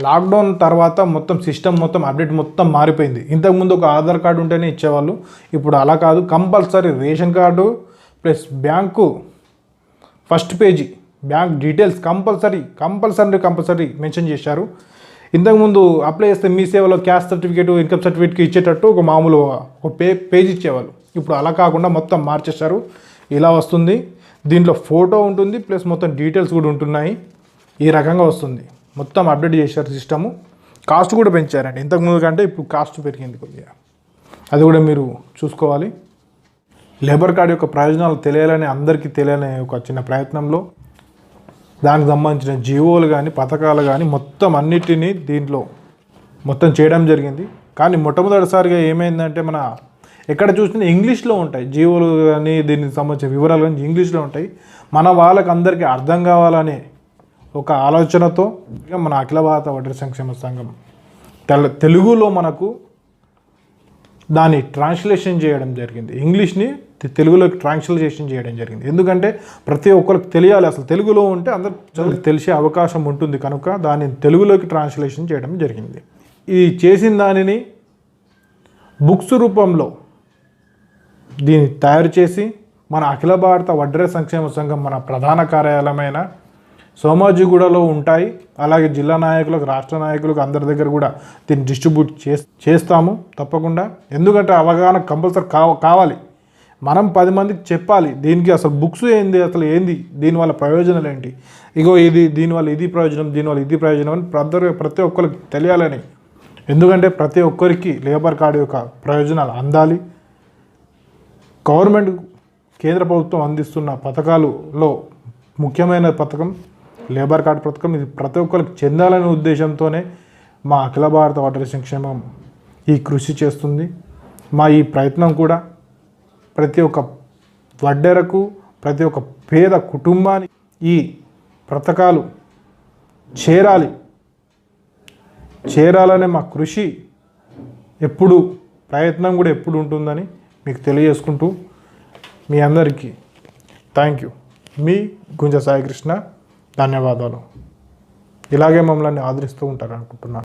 Lockdown తర్వాత మొత్తం system మొత్తం అప్డేట్ మొత్తం మారిపోయింది. ఇంతకుముందు ఒక ఆధార్ కార్డు ఉంటేనే ఇచ్చేవాళ్ళు ఇప్పుడు అలా కాదు. Compulsory ration card plus bank first page bank details compulsory compulsory compulsory mention చేశారు. ఇంతకుముందు అప్లై చేస్తే మీ సేవలో క్యాస్ట్ సర్టిఫికేట్ ఇన్కమ్ సర్టిఫికేట్కి ఇచ్చేటట్టు ఒక మామూలు ఒక పే పేజ్ ఇచ్చేవాళ్ళు. ఇప్పుడు అలా కాకుండా మొత్తం మార్చేశారు. ఇలా వస్తుంది. దీంట్లో ఫోటో ఉంటుంది ప్లస్ మొత్తం డీటెయిల్స్ కూడా ఉంటున్నాయి. ఈ రకంగా వస్తుంది. మొత్తం అప్డేట్ చేశారు సిస్టము. కాస్ట్ కూడా పెంచారండి. ఇంతకుముందు కంటే ఇప్పుడు కాస్ట్ పెరిగింది కొద్దిగా. అది కూడా మీరు చూసుకోవాలి. లేబర్ కార్డ్ యొక్క ప్రయోజనాలు తెలియాలని అందరికీ తెలియాలనే ఒక చిన్న ప్రయత్నంలో దానికి సంబంధించిన జీవోలు కానీ పథకాలు కానీ మొత్తం అన్నిటినీ దీంట్లో మొత్తం చేయడం జరిగింది. కానీ మొట్టమొదటిసారిగా ఏమైందంటే మన ఎక్కడ చూసినా ఇంగ్లీష్లో ఉంటాయి జీవోలు కానీ దీనికి సంబంధించిన వివరాలు కానీ ఇంగ్లీష్లో ఉంటాయి. మన వాళ్ళకి అందరికీ అర్థం కావాలనే ఒక ఆలోచనతో ఇక మన అఖిల భారత వడ్డీ సంక్షేమ సంఘం తెల తెలుగులో మనకు దాన్ని ట్రాన్స్లేషన్ చేయడం జరిగింది. ఇంగ్లీష్ని తెలుగులోకి ట్రాన్స్లేషన్ చేయడం జరిగింది. ఎందుకంటే ప్రతి ఒక్కరికి తెలియాలి. అసలు తెలుగులో ఉంటే అందరు తెలిసే అవకాశం ఉంటుంది కనుక దాన్ని తెలుగులోకి ట్రాన్స్లేషన్ చేయడం జరిగింది. ఇది చేసిన దానిని బుక్స్ రూపంలో దీన్ని తయారు చేసి మన అఖిల భారత వడ్రే సంక్షేమ సంఘం మన ప్రధాన కార్యాలయమైన సోమాజిగూడలో ఉంటాయి. అలాగే జిల్లా నాయకులకు రాష్ట్ర నాయకులకు అందరి దగ్గర కూడా దీన్ని డిస్ట్రిబ్యూట్ చే చేస్తాము తప్పకుండా. ఎందుకంటే అవగాహన కంపల్సరీ కావ కావాలి. మనం పది మందికి చెప్పాలి దీనికి అసలు బుక్స్ ఏంది అసలు ఏంది దీనివల్ల ప్రయోజనాలు ఏంటి? ఇగో ఇది దీనివల్ల ఇది ప్రయోజనం దీనివల్ల ఇది ప్రయోజనం అని ప్రతి ప్రతి ఒక్కరికి తెలియాలని. ఎందుకంటే ప్రతి ఒక్కరికి లేబర్ కార్డు యొక్క ప్రయోజనాలు అందాలి. గవర్నమెంట్ కేంద్ర ప్రభుత్వం అందిస్తున్న పథకాలలో ముఖ్యమైన పథకం లేబర్ కార్డ్ పథకం ఇది ప్రతి ఒక్కరికి చెందాలనే ఉద్దేశంతోనే మా అఖిల భారత వాటర్ సంక్షేమం ఈ కృషి చేస్తుంది. మా ఈ ప్రయత్నం కూడా ప్రతి ఒక్క వడ్డెరకు ప్రతి ఒక్క పేద కుటుంబానికి ఈ పథకాలు చేరాలి. చేరాలనే మా కృషి ఎప్పుడు ప్రయత్నం కూడా ఎప్పుడు ఉంటుందని మీకు తెలియజేసుకుంటూ మీ అందరికీ థ్యాంక్ యూ. మీ గుంజ సాయికృష్ణ. ధన్యవాదాలు. ఇలాగే మమ్మల్ని ఆదరిస్తూ ఉంటారు అనుకుంటున్నాను